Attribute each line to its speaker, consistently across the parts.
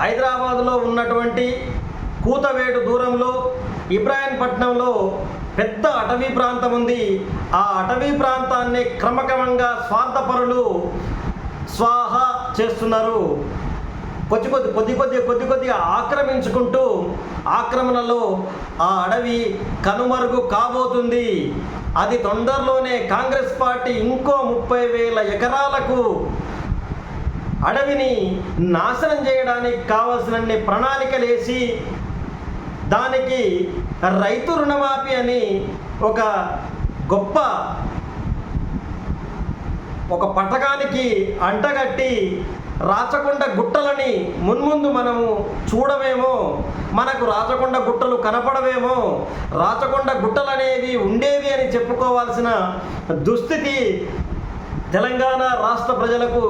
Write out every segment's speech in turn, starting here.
Speaker 1: హైదరాబాదులో ఉన్నటువంటి కూతవేడు దూరంలో ఇబ్రాహీంపట్నంలో పెద్ద అటవీ ప్రాంతం ఉంది. ఆ అటవీ ప్రాంతాన్ని క్రమక్రమంగా స్వార్థపరులు స్వాహ చేస్తున్నారు. కొద్ది కొద్ది కొద్ది కొద్ది కొద్ది కొద్దిగా ఆక్రమించుకుంటూ ఆక్రమణలో ఆ అడవి కనుమరుగు కాబోతుంది. అది తొందరలోనే కాంగ్రెస్ పార్టీ ఇంకో ముప్పై వేల ఎకరాలకు అడవిని నాశనం చేయడానికి కావలసినన్ని ప్రణాళికలేసి దానికి రైతు రుణమాఫీ అని ఒక గొప్ప ఒక పథకానికి అంటగట్టి రాచకొండ గుట్టలని మున్ముందు మనము చూడవేమో మనకు రాచకొండ గుట్టలు కనపడవేమో రాచకొండ గుట్టలు అనేవి ఉండేవి అని చెప్పుకోవాల్సిన దుస్థితి తెలంగాణ రాష్ట్ర ప్రజలకు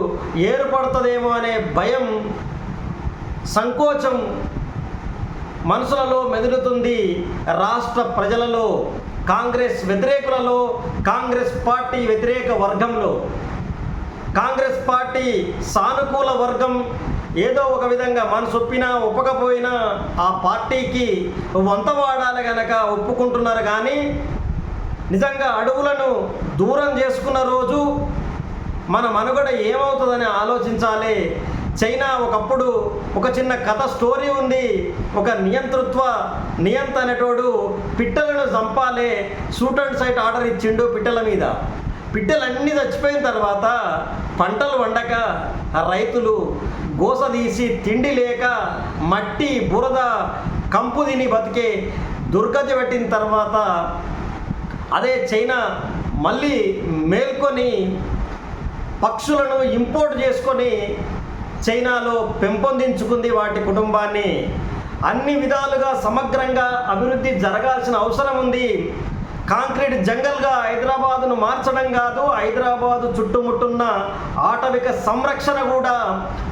Speaker 1: ఏర్పడుతుందేమో అనే భయం సంకోచం మనసులలో మెదులుతుంది రాష్ట్ర ప్రజలలో కాంగ్రెస్ వ్యతిరేకులలో కాంగ్రెస్ పార్టీ వ్యతిరేక వర్గంలో. కాంగ్రెస్ పార్టీ సానుకూల వర్గం ఏదో ఒక విధంగా మనసొప్పినా ఒప్పకపోయినా ఆ పార్టీకి వంతవాడాలి గనక ఒప్పుకుంటున్నారు కానీ నిజంగా అడవులను దూరం చేసుకున్న రోజు మన మనుగడ ఏమవుతుందని ఆలోచించాలి. చైనా ఒకప్పుడు ఒక చిన్న కథ స్టోరీ ఉంది. ఒక నియంతృత్వ నియంత అనేటోడు పిట్టలను చంపాలే. షూట్ అండ్ సైట్ ఆర్డర్ ఇచ్చిండు పిట్టల మీద. పిట్టలన్నీ చచ్చిపోయిన తర్వాత పంటలు వండక రైతులు గోస తీసి తిండి లేక మట్టి బురద కంపు తిని బతికే దుర్గతి పెట్టిన తర్వాత అదే చైనా మళ్ళీ మేల్కొని పక్షులను ఇంపోర్ట్ చేసుకొని చైనాలో పెంపొందించుకుంది వాటి కుటుంబాన్ని. అన్ని విధాలుగా సమగ్రంగా అభివృద్ధి జరగాల్సిన అవసరం ఉంది. కాంక్రీట్ జంగల్గా హైదరాబాదును మార్చడం కాదు హైదరాబాదు చుట్టుముట్టున్న ఆటవిక సంరక్షణ కూడా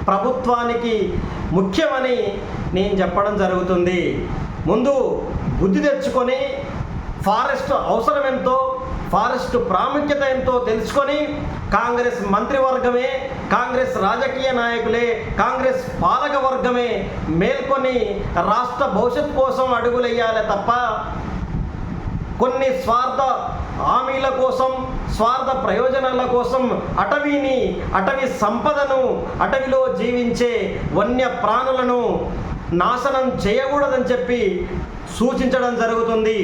Speaker 1: ప్రభుత్వానికి ముఖ్యమని నేను చెప్పడం జరుగుతుంది. ముందు బుద్ధి తెచ్చుకొని ఫారెస్ట్ అవసరం ఎంతో ఫారెస్ట్ ప్రాముఖ్యత ఎంతో తెలుసుకొని కాంగ్రెస్ మంత్రివర్గమే కాంగ్రెస్ రాజకీయ నాయకులే కాంగ్రెస్ పాలక వర్గమే మేల్కొని రాష్ట్ర భవిష్యత్ కోసం అడుగులయ్యాలే తప్ప కొన్ని స్వార్థ హామీల కోసం స్వార్థ ప్రయోజనాల కోసం అటవీని అటవీ సంపదను అటవీలో జీవించే వన్య ప్రాణులను నాశనం చేయకూడదని చెప్పి సూచించడం జరుగుతుంది.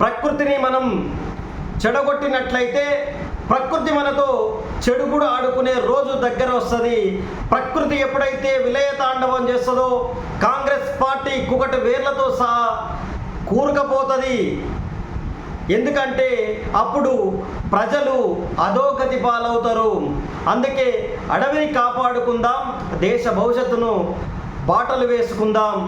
Speaker 1: ప్రకృతిని మనం చెడగొట్టినట్లయితే ప్రకృతి మనతో చెడు కూడా ఆడుకునే రోజు దగ్గర వస్తుంది. ప్రకృతి ఎప్పుడైతే విలయ తాండవం చేస్తుందో కాంగ్రెస్ పార్టీ కుకటి వేర్లతో సహా కూరుకపోతుంది. ఎందుకంటే అప్పుడు ప్రజలు అధోగతి పాలవుతారు. అందుకే అడవిని కాపాడుకుందాం దేశ భవిష్యత్తును బాటలు వేసుకుందాం.